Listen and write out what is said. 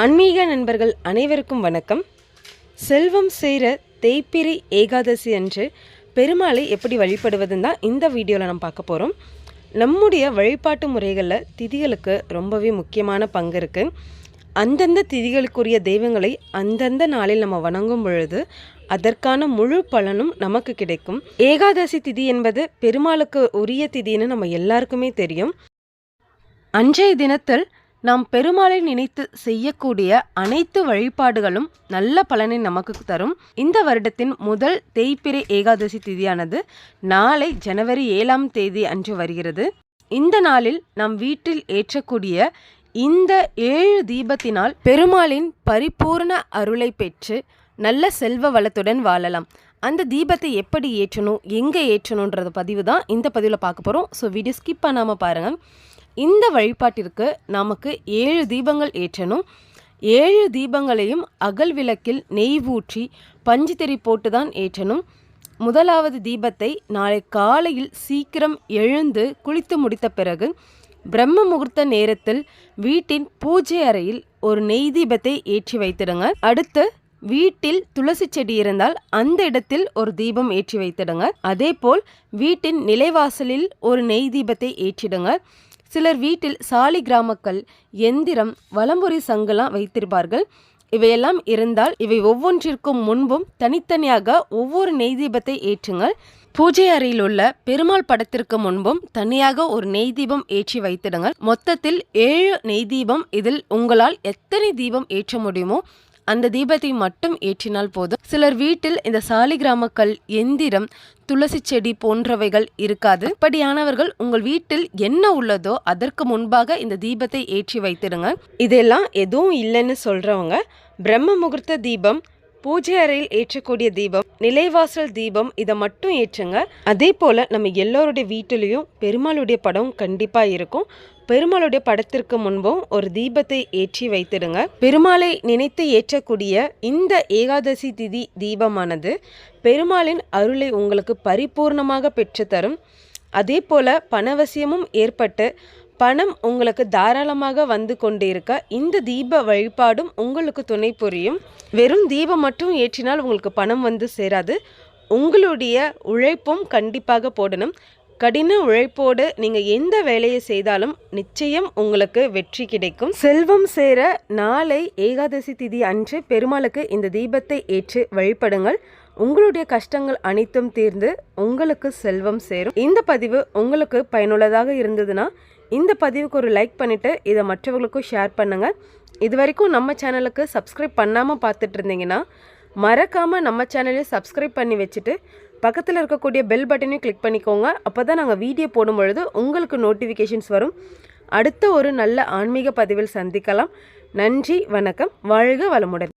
ஆன்மீக நண்பர்கள் அனைவருக்கும் வணக்கம். செல்வம் சேர தேய்பிரி ஏகாதசி அன்று பெருமாளை எப்படி வழிபடுவதுன்னு தான் இந்த வீடியோவில் நம்ம பார்க்க போகிறோம் நம்முடைய வழிபாட்டு முறைகளில் திதிகளுக்கு ரொம்பவே முக்கியமான பங்கு இருக்குது அந்தந்த திதிகளுக்குரிய தெய்வங்களை அந்தந்த நாளில் நம்ம வணங்கும் பொழுது அதற்கான முழு பலனும் நமக்கு கிடைக்கும். ஏகாதசி திதி என்பது பெருமாளுக்கு உரிய திதின்னு நம்ம எல்லாருக்குமே தெரியும். அன்றைய தினத்தில் நாம் பெருமாளை நினைத்து செய்யக்கூடிய அனைத்து வழிபாடுகளும் நல்ல பலனை நமக்கு தரும். இந்த வருடத்தின் முதல் தேய்பிறை ஏகாதசி திதியானது நாளை ஜனவரி ஏழாம் தேதி அன்று வருகிறது. இந்த நாளில் நம் வீட்டில் ஏற்றக்கூடிய இந்த ஏழு தீபத்தினால் பெருமாளின் பரிபூர்ண அருளை பெற்று நல்ல செல்வ வளத்துடன் வாழலாம். அந்த தீபத்தை எப்படி ஏற்றணும் எங்கே ஏற்றணுன்றது பதிவு தான் இந்த பதிவில் பார்க்க போகிறோம் ஸோ வீடியோ ஸ்கிப் பண்ணாமல் பாருங்கள் இந்த வழிபாட்டிற்கு நமக்கு ஏழு தீபங்கள் ஏற்றணும். ஏழு தீபங்களையும் அகல் விளக்கில் நெய் ஊற்றி பஞ்சுத்திரி போட்டு தான் ஏற்றணும். முதலாவது தீபத்தை நாளை காலையில் சீக்கிரம் எழுந்து குளித்து முடித்த பிறகு பிரம்ம முகூர்த்த நேரத்தில் வீட்டின் பூஜை அறையில் ஒரு நெய் தீபத்தை ஏற்றி வைத்திடுங்க. அடுத்து வீட்டில் துளசி செடி இருந்தால் அந்த இடத்தில் ஒரு தீபம் ஏற்றி வைத்திடுங்க. அதேபோல் வீட்டின் நிலைவாசலில் ஒரு நெய் தீபத்தை ஏற்றிடுங்க. சிலர் வீட்டில் சாலி கிராமக்கள் எந்திரம் வலம்புரி சங்கெல்லாம் வைத்திருப்பார்கள். இவையெல்லாம் இருந்தால் இவை ஒவ்வொன்றிற்கும் முன்பும் தனித்தனியாக ஒவ்வொரு நெய் தீபத்தை ஏற்றுங்கள். பூஜை அறையில் உள்ள பெருமாள் படத்திற்கு முன்பும் தனியாக ஒரு நெய் தீபம் ஏற்றி வைத்திடுங்கள். மொத்தத்தில் ஏழு நெய் தீபம் இதில் உங்களால் எத்தனை தீபம் ஏற்ற முடியுமோ அந்த தீபத்தை மட்டும் ஏற்றினால் போதும். சிலர் வீட்டில் இந்த சாலிகிராமக்கல் எந்திரம் துளசி செடி போன்றவைகள் இருக்காது. அப்படியானவர்கள் உங்கள் வீட்டில் என்ன உள்ளதோ அதற்கு முன்பாக இந்த தீபத்தை ஏற்றி வைத்திடுங்க இதெல்லாம் எதுவும் இல்லைன்னு சொல்றவங்க பிரம்ம முகூர்த்த தீபம் பூஜை அறையில் ஏற்றக்கூடிய தீபம் நிலைவாசல் தீபம் இதை மட்டும் ஏற்றுங்க. அதே போல் நம்ம எல்லோருடைய வீட்டிலையும் பெருமாளுடைய படம் கண்டிப்பாக இருக்கும். பெருமாளுடைய படத்திற்கு முன்பும் ஒரு தீபத்தை ஏற்றி வைத்திடுங்க. பெருமாளை நினைத்து ஏற்றக்கூடிய இந்த ஏகாதசி திதி தீபமானது பெருமாளின் அருளை உங்களுக்கு பரிபூர்ணமாக பெற்றுத்தரும். அதே போல் பணவசியமும் ஏற்பட்டு பணம் உங்களுக்கு தாராளமாக வந்து கொண்டிருக்க இந்த தீப வழிபாடும் உங்களுக்கு துணை புரியும். வெறும் தீபம் மட்டும் ஏற்றினால் உங்களுக்கு பணம் வந்து சேராது. உங்களுடைய உழைப்பும் கண்டிப்பாக போடணும். கடின உழைப்போடு நீங்கள் எந்த வேலையை செய்தாலும் நிச்சயம் உங்களுக்கு வெற்றி கிடைக்கும். செல்வம் சேர நாளை ஏகாதசி திதி அன்று பெருமாளுக்கு இந்த தீபத்தை ஏற்று வழிபடுங்கள். உங்களுடைய கஷ்டங்கள் அனைத்தும் தீர்ந்து உங்களுக்கு செல்வம் சேரும். இந்த பதிவு உங்களுக்கு பயனுள்ளதாக இருந்ததுன்னா இந்த பதிவுக்கு ஒரு லைக் பண்ணிவிட்டு இதை மற்றவங்களுக்கும் ஷேர் பண்ணுங்கள் இது வரைக்கும் நம்ம சேனலுக்கு சப்ஸ்கிரைப் பண்ணாமல் பார்த்துட்டு இருந்தீங்கன்னா மறக்காமல் நம்ம சேனலை சப்ஸ்கிரைப் பண்ணி வச்சுட்டு பக்கத்தில் இருக்கக்கூடிய பெல் பட்டனையும் கிளிக் பண்ணிக்கோங்க. அப்போ தான் நாங்கள் வீடியோ போடும் பொழுது உங்களுக்கு நோட்டிஃபிகேஷன்ஸ் வரும். அடுத்த ஒரு நல்ல ஆன்மீக பதிவில் சந்திக்கலாம். நன்றி வணக்கம். வாழ்க வளமுடன்.